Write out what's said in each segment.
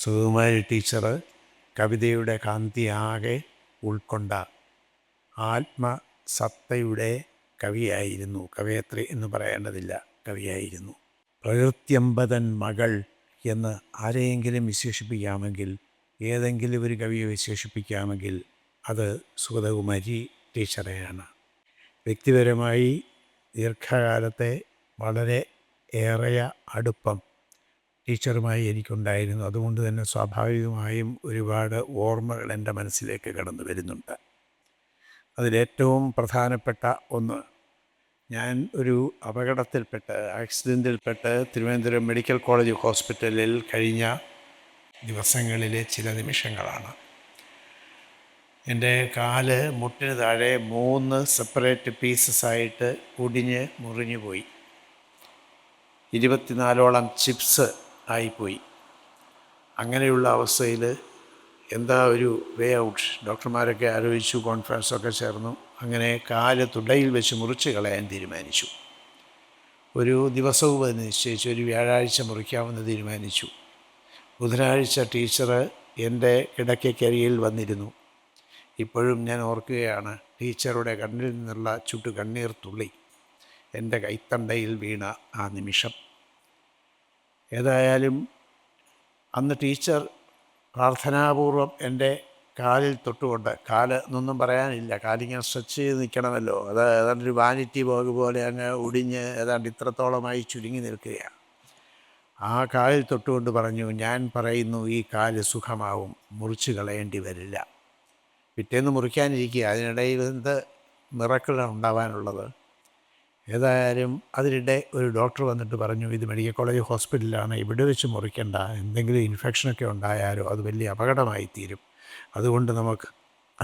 Sukumari teacher കവിതയുടെ കാന്തിയാകെ ഉൾക്കൊണ്ട ആത്മസത്തയുടെ കവിയായിരുന്നു. കവയത്രി എന്ന് പറയേണ്ടതില്ല. കവിയായിരുന്നു. പ്രകൃത്യമ്പതൻ മകൾ എന്ന് ആരെയെങ്കിലും വിശേഷിപ്പിക്കാമെങ്കിൽ ഏതെങ്കിലും ഒരു കവിയെ വിശേഷിപ്പിക്കാമെങ്കിൽ അത് സുഗതകുമാരി ടീച്ചറെയാണ്. വ്യക്തിപരമായി ദീർഘകാലത്തെ വളരെ ഏറെയ അടുപ്പം ടീച്ചറുമായി എനിക്കുണ്ടായിരുന്നു. അതുകൊണ്ട് തന്നെ സ്വാഭാവികമായും ഒരുപാട് ഓർമ്മകൾ എന്റെ മനസ്സിലേക്ക് കടന്നു വരുന്നുണ്ട്. അതിലേറ്റവും പ്രധാനപ്പെട്ട ഒന്ന് ഞാൻ ഒരു അപകടത്തിൽപ്പെട്ട് ആക്സിഡന്റിൽപ്പെട്ട് തിരുവനന്തപുരം മെഡിക്കൽ കോളേജ് ഹോസ്പിറ്റലിൽ കഴിഞ്ഞ ദിവസങ്ങളിലെ ചില നിമിഷങ്ങളാണ്. എന്റെ കാൽ മുട്ടിന് താഴെ മൂന്ന് സെപ്പറേറ്റ് പീസസ് ആയിട്ട് ഒടിഞ്ഞ് മുറിഞ്ഞു പോയി ഇരുപത്തിനാലോളം ചിപ്സ് ആയിപ്പോയി. അങ്ങനെയുള്ള അവസ്ഥയിൽ എന്താ ഒരു വേ ഔട്ട്? ഡോക്ടർമാരൊക്കെ ആലോചിച്ചു കോൺഫറൻസൊക്കെ ചേർന്നു. അങ്ങനെ കാൽ തുടയിൽ വെച്ച് മുറിച്ച് കളയാൻ തീരുമാനിച്ചു. ഒരു ദിവസവും അത് നിശ്ചയിച്ചു ഒരു വ്യാഴാഴ്ച മുറിക്കാമെന്ന് തീരുമാനിച്ചു. ബുധനാഴ്ച ടീച്ചർ എന്റെ കിടക്കക്കരിയിൽ വന്നിരുന്നു. ഇപ്പോഴും ഞാൻ ഓർക്കുകയാണ് ടീച്ചറുടെ കണ്ണിൽ നിന്നുള്ള ചുട്ടു കണ്ണീർ തുള്ളി. എന്റെ കൈത്തണ്ടയിൽ വീണ ആ നിമിഷം. ഏതായാലും അന്ന് ടീച്ചർ പ്രാർത്ഥനാപൂർവം എന്റെ കാലിൽ തൊട്ടുകൊണ്ട് കാൽ എന്നൊന്നും പറയാനില്ല കാലിങ്ങനെ സ്ട്രെച്ച് ചെയ്ത് നിൽക്കണമല്ലോ. അത് ഏതാണ്ട് ഒരു വാനിറ്റി ബോഗ് പോലെ അങ്ങ് ഒടിഞ്ഞ് ഏതാണ്ട് ഇത്രത്തോളമായി ചുരുങ്ങി നിൽക്കുകയാണ്. ആ കാലിൽ തൊട്ടുകൊണ്ട് പറഞ്ഞു ഞാൻ പറയുന്നു ഈ കാൽ സുഖമാവും മുറിച്ച് കളയേണ്ടി വരില്ല. പിറ്റേന്ന് മുറിക്കാനിരിക്കുക അതിനിടയിൽ എന്ത് നിറക്കളാണ് ഉണ്ടാവാനുള്ളത്? ഏതായാലും അതിനിടെ ഒരു ഡോക്ടർ വന്നിട്ട് പറഞ്ഞു ഇത് മെഡിക്കൽ കോളേജ് ഹോസ്പിറ്റലിലാണ് ഇവിടെ വെച്ച് മുറിക്കേണ്ട. എന്തെങ്കിലും ഇൻഫെക്ഷനൊക്കെ ഉണ്ടായാലോ അത് വലിയ അപകടമായി തീരും. അതുകൊണ്ട് നമുക്ക്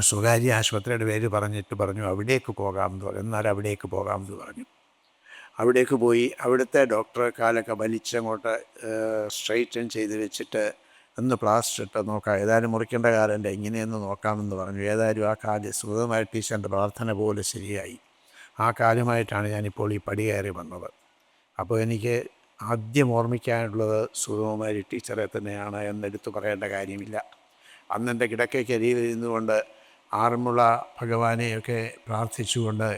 സ്വകാര്യ ആശുപത്രിയുടെ പേര് പറഞ്ഞിട്ട് പറഞ്ഞു അവിടേക്ക് പോകാമെന്ന് പറഞ്ഞു. എന്നാൽ അവിടേക്ക് പോകാമെന്ന് പറഞ്ഞു. അവിടേക്ക് പോയി അവിടുത്തെ ഡോക്ടർ കാലൊക്കെ വലിച്ചങ്ങോട്ട് സ്ട്രൈറ്റൻ ചെയ്ത് വെച്ചിട്ട് ഒന്ന് പ്ലാസ്റ്റർ ഇട്ട് നോക്കാം. ഏതായാലും മുറിക്കേണ്ട കാലം ഇങ്ങനെയൊന്ന് നോക്കാമെന്ന് പറഞ്ഞു. ഏതായാലും ആ കാൽ സുഖമായിട്ട് ടീച്ചറിന്റെ പ്രാർത്ഥന പോലെ ശരിയായി. ആ കാലുമായിട്ടാണ് ഞാനിപ്പോൾ ഈ പടി കയറി വന്നത്. അപ്പോൾ എനിക്ക് ആദ്യം ഓർമ്മിക്കാനുള്ളത് സുഗമകുമാരി ടീച്ചറെ തന്നെയാണ് എന്നെടുത്തു പറയേണ്ട കാര്യമില്ല. അന്ന് എന്റെ കിടക്കയ്ക്കരിയിൽ ഇരുന്നുകൊണ്ട് ആറന്മുള ഭഗവാനെയൊക്കെ പ്രാർത്ഥിച്ചുകൊണ്ട്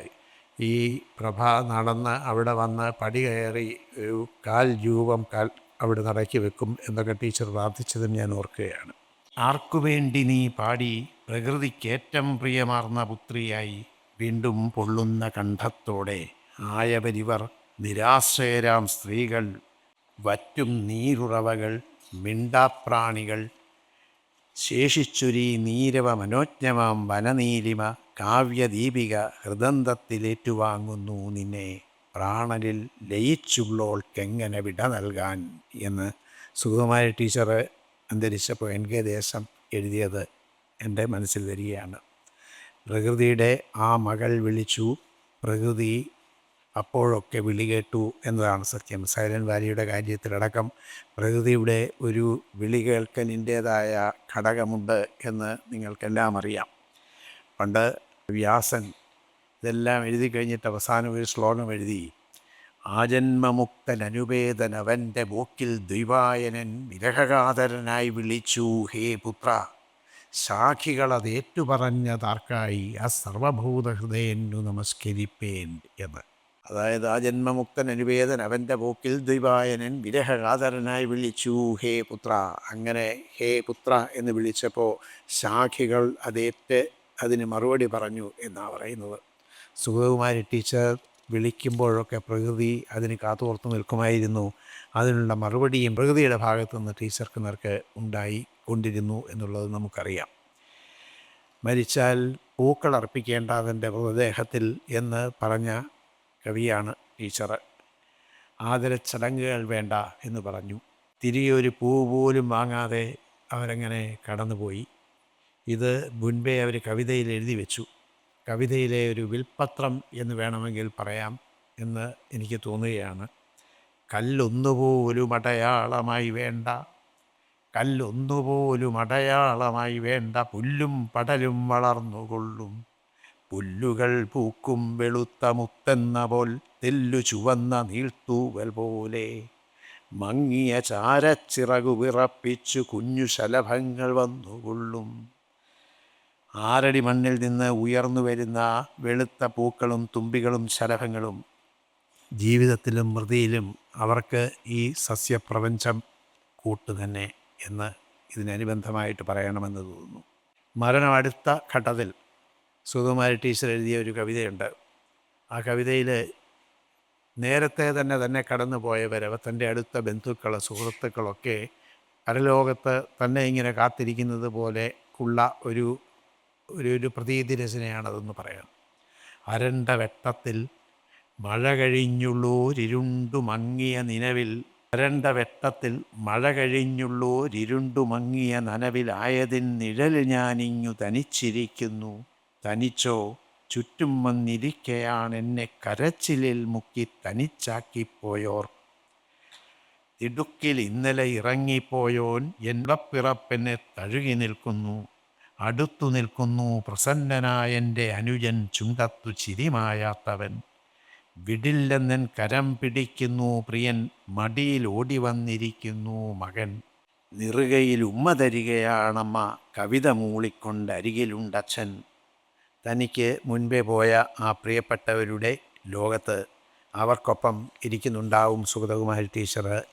ഈ പ്രഭ നടന്ന് അവിടെ വന്ന് പടി കയറി ഒരു കാൽ രൂപം കാൽ അവിടെ നടക്കി വെക്കും എന്നൊക്കെ ടീച്ചർ പ്രാർത്ഥിച്ചതും ഞാൻ ഓർക്കുകയാണ്. ആർക്കുവേണ്ടി നീ പാടി പ്രകൃതിക്കേറ്റം പ്രിയമാർന്ന പുത്രിയായി വീണ്ടും പൊള്ളുന്ന കണ്ഠത്തോടെ ആയവരിവർ നിരാശ്രയരാം സ്ത്രീകൾ. വറ്റും നീരുറവകൾ മിണ്ടാപ്രാണികൾ. ശേഷിച്ചുരീ നീരവ മനോജ്ഞമാം വനനീലിമ കാവ്യദീപിക ഹൃദന്തത്തിലേറ്റുവാങ്ങുന്നു നിന്നെ. പ്രാണനിൽ ലയിച്ചുള്ളോൾക്കെങ്ങനെ വിട നൽകാൻ എന്ന് സുഗതമായ ടീച്ചർ അന്തരിച്ചപ്പോൾ എൻ കെ ദേശം എഴുതിയത് എന്റെ മനസ്സിൽ വരികയാണ്. പ്രകൃതിയുടെ ആ മകൾ വിളിച്ചു. പ്രകൃതി അപ്പോഴൊക്കെ വിളി കേട്ടു എന്നതാണ് സത്യം. സൈലന്റ് വാലിയുടെ കാര്യത്തിലടക്കം പ്രകൃതിയുടെ ഒരു വിളി കേൾക്കലിന്റേതായ ഘടകമുണ്ട് എന്ന് നിങ്ങൾക്കെല്ലാം അറിയാം. പണ്ട് വ്യാസൻ ഇതെല്ലാം എഴുതി കഴിഞ്ഞിട്ട് അവസാനം ഒരു ശ്ലോകം എഴുതി ആജന്മമുക്തൻ അനുവേദനവന്റെ മൂക്കിൽ ദ്വൈവായനൻ വിരഹകാതരനായി വിളിച്ചു ഹേ പുത്ര സാഖികളതേറ്റുപറഞ്ഞതാർക്കായി ആ സർവഭൂത ഹൃദയനു നമസ്കരിപ്പേൻ എന്ന്. അതായത് ആ ജന്മമുക്തൻ അനുവേദൻ അവന്റെ പോക്കിൽ ദ്വിപായനൻ വിരഹകാതരനായി വിളിച്ചു ഹേ പുത്ര. അങ്ങനെ ഹേ പുത്ര എന്ന് വിളിച്ചപ്പോൾ ശാഖികൾ അതേറ്റ് അതിന് മറുപടി പറഞ്ഞു എന്നാണ് പറയുന്നത്. സുഗതകുമാരി ടീച്ചർ വിളിക്കുമ്പോഴൊക്കെ പ്രകൃതി അതിന് കാത്തോർത്ത് നിൽക്കുമായിരുന്നു. അതിനുള്ള മറുപടിയും പ്രകൃതിയുടെ ഭാഗത്തു നിന്ന് ടീച്ചർക്ക് നേർക്ക് ഉണ്ടായി. കൊണ്ടിരുന്നു എന്നുള്ളത് നമുക്കറിയാം. മരിച്ചാൽ പൂക്കൾ അർപ്പിക്കേണ്ട അവന്റെ മൃതദേഹത്തിൽ എന്ന് പറഞ്ഞ കവിയാണ് ടീച്ചർ ആദരച്ചടങ്ങുകൾ വേണ്ട എന്ന് പറഞ്ഞു. തിരികെ ഒരു പൂ പോലും വാങ്ങാതെ അവരങ്ങനെ കടന്നുപോയി. ഇത് മുൻപേ അവർ കവിതയിൽ എഴുതി വെച്ചു. കവിതയിലെ ഒരു വിൽപ്പത്രം എന്ന് വേണമെങ്കിൽ പറയാം എന്ന് എനിക്ക് തോന്നുകയാണ്. കല്ലൊന്നുപോലും അടയാളമായി വേണ്ട കല്ലൊന്നുപോലും അടയാളമായി വേണ്ട പുല്ലും പടലും വളർന്നുകൊള്ളും. പുല്ലുകൾ പൂക്കും വെളുത്ത മുത്തെന്ന പോൽ തെല്ലു ചുവന്ന നീൾത്തൂവൽ പോലെ. മങ്ങിയ ചാരച്ചിറകു വിറപ്പിച്ചു കുഞ്ഞു ശലഭങ്ങൾ വന്നുകൊള്ളും. ആരടി മണ്ണിൽ നിന്ന് ഉയർന്നു വരുന്ന വെളുത്ത പൂക്കളും തുമ്പികളും ശലഭങ്ങളും. ജീവിതത്തിലും മൃതിയിലും അവർക്ക് ഈ സസ്യപ്രപഞ്ചം കൂട്ട് തന്നെ എന്ന് ഇതിനനുബന്ധമായിട്ട് പറയണമെന്ന് തോന്നുന്നു. മരണം അടുത്ത ഘട്ടത്തിൽ സുകുമാരി ടീച്ചർ എഴുതിയ ഒരു കവിതയുണ്ട്. ആ കവിതയിൽ നേരത്തെ തന്നെ തന്നെ കടന്നു പോയവർ തന്റെ അടുത്ത ബന്ധുക്കൾ സുഹൃത്തുക്കളൊക്കെ പരലോകത്ത് തന്നെ ഇങ്ങനെ കാത്തിരിക്കുന്നത് പോലെ ഉള്ള ഒരു ഒരു ഒരു പ്രതീതി രചനയാണതെന്ന് പറയാം. അരണ്ട വെട്ടത്തിൽ മഴ കഴിഞ്ഞുള്ളൂരിരുണ്ടു മങ്ങിയ നിലവിൽ അരണ്ട വെട്ടത്തിൽ മഴ കഴിഞ്ഞുള്ളോരിരുണ്ടു മങ്ങിയ നനവിലായതിൻ നിഴൽ ഞാനിങ്ങു തനിച്ചിരിക്കുന്നു. തനിച്ചോ? ചുറ്റും വന്നിരിക്കയാണ് എന്നെ കരച്ചിലിൽ മുക്കി തനിച്ചാക്കിപ്പോയോർ. ഇടുക്കിൽ ഇന്നലെ ഇറങ്ങിപ്പോയോൻ പിറപ്പെന്നെ തഴുകി നിൽക്കുന്നു. അടുത്തു നിൽക്കുന്നു പ്രസന്നനായ എന്റെ അനുജൻ ചുണ്ടത്തു ചിരിമായാത്തവൻ. വിടില്ലെന്നൻ കരം പിടിക്കുന്നു പ്രിയൻ മടിയിൽ ഓടി വന്നിരിക്കുന്നു മകൻ. നിറുകയിൽ ഉമ്മ തരികയാണമ്മ കവിത മൂളിക്കൊണ്ട് അരികിലുണ്ടച്ഛൻ. തനിക്ക് മുൻപേ പോയ ആ പ്രിയപ്പെട്ടവരുടെ ലോകത്ത് അവർക്കൊപ്പം ഇരിക്കുന്നുണ്ടാവും സുഗതകുമാരി ടീച്ചർ